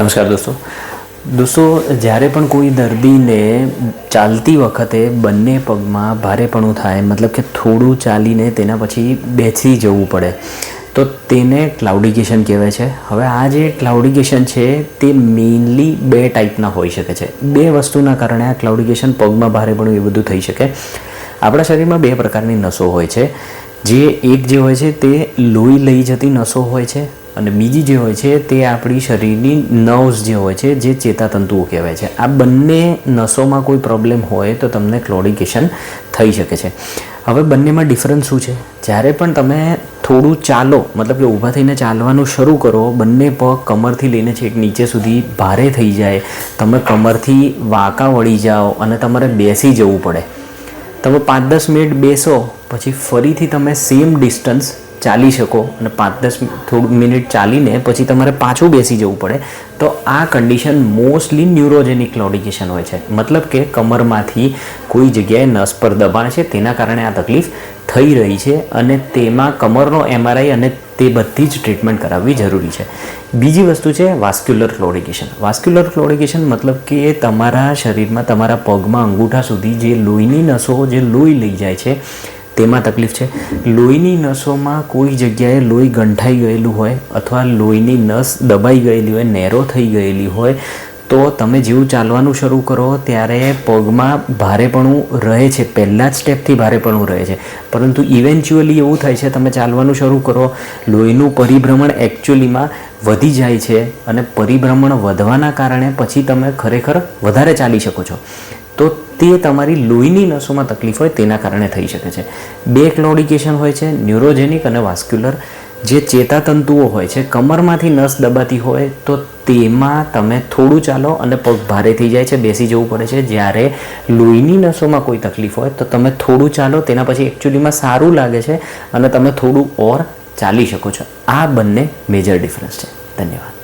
નમસ્કાર દોસ્તો. દોસ્તો, જ્યારે પણ કોઈ દર્દીને ચાલતી વખતે બંને પગમાં ભારેપણું થાય, મતલબ કે થોડું ચાલીને તેના પછી બેસી જવું પડે, તો તેને ક્લાઉડિકેશન કહેવાય છે. હવે આ જે ક્લાઉડિકેશન છે, તે મેઇનલી બે ટાઈપના હોઈ શકે છે. બે વસ્તુના કારણે આ ક્લાઉડિકેશન પગમાં ભારેપણું એ બધું થઈ શકે. આપણા શરીરમાં બે પ્રકારની નસો હોય છે. જે એક જે હોય છે, તે લોહી લઈ જતી નસો હોય છે. અને બીજી જે હોય છે તે આપણી શરીરની નર્વ્સ જે હોય છે, જે ચેતાતંતુઓ કહેવાય છે. આ બંને નસોમાં કોઈ પ્રોબ્લેમ હોય તો તમને ક્લોડિકેશન થઈ શકે છે. હવે બંનેમાં ડિફરન્સ શું છે? જ્યારે પણ તમે થોડું ચાલો, મતલબ કે ઊભા થઈને ચાલવાનું શરૂ કરો, બંને પગ કમરથી લઈને છેક નીચે સુધી ભારે થઈ જાય, તમે કમરથી વાંકા વળી જાઓ અને તમારે બેસી જવું પડે. તમે પાંચ દસ મિનિટ બેસો, પછી ફરીથી તમે સેમ ડિસ્ટન્સ ચાલી શકો અને પાંચ દસ થોડું મિનિટ ચાલીને પછી તમારે પાછું બેસી જવું પડે. તો આ કન્ડિશન મોસ્ટલી ન્યુરોજેનિક ક્લોડિકેશન હોય છે. મતલબ કે કમરમાંથી કોઈ જગ્યાએ નસ પર દબાણ છે, તેના કારણે આ તકલીફ થઈ રહી છે અને તેમાં કમરનો એમઆરઆઈ અને તે બધી જ ટ્રીટમેન્ટ કરાવવી જરૂરી છે. બીજી વસ્તુ છે વાસ્ક્યુલર ક્લોડિકેશન વાસ્ક્યુલર ક્લોડિકેશન મતલબ કે તમારા શરીરમાં તમારા પગમાં અંગૂઠા સુધી જે લોહીની નસો જે લોહી લઈ જાય છે તેમાં તકલીફ છે. લોહીની નસોમાં કોઈ જગ્યાએ લોહી ગંઠાઈ ગયેલું હોય અથવા લોહીની નસ દબાઈ ગયેલી હોય, નેરો થઈ ગયેલી હોય, તો તમે જેવું ચાલવાનું શરૂ કરો ત્યારે પગમાં ભારેપણું રહે છે. પહેલાં જ સ્ટેપથી ભારેપણું રહે છે. પરંતુ ઇવેન્ચ્યુઅલી એવું થાય છે, તમે ચાલવાનું શરૂ કરો, લોહીનું પરિભ્રમણ એકચ્યુઅલીમાં વધી જાય છે અને પરિભ્રમણ વધવાના કારણે પછી તમે ખરેખર વધારે ચાલી શકો છો. તો તે તમારી લોહીની નસોમાં તકલીફ હોય તેના કારણે થઈ શકે છે. બે ક્લોડિકેશન હોય છે, ન્યુરોજેનિક અને વાસ્ક્યુલર. જે ચેતાતંતુઓ હોય છે, કમરમાંથી નસ દબાતી હોય તો તેમાં તમે થોડું ચાલો અને પગ ભારે થઈ જાય છે, બેસી જવું પડે છે. જ્યારે લોહીની નસોમાં કોઈ તકલીફ હોય તો તમે થોડું ચાલો, તેના પછી એકચ્યુઅલીમાં સારું લાગે છે અને તમે થોડું ઓર ચાલી શકો છો. આ બંને મેજર ડિફરન્સ છે. ધન્યવાદ.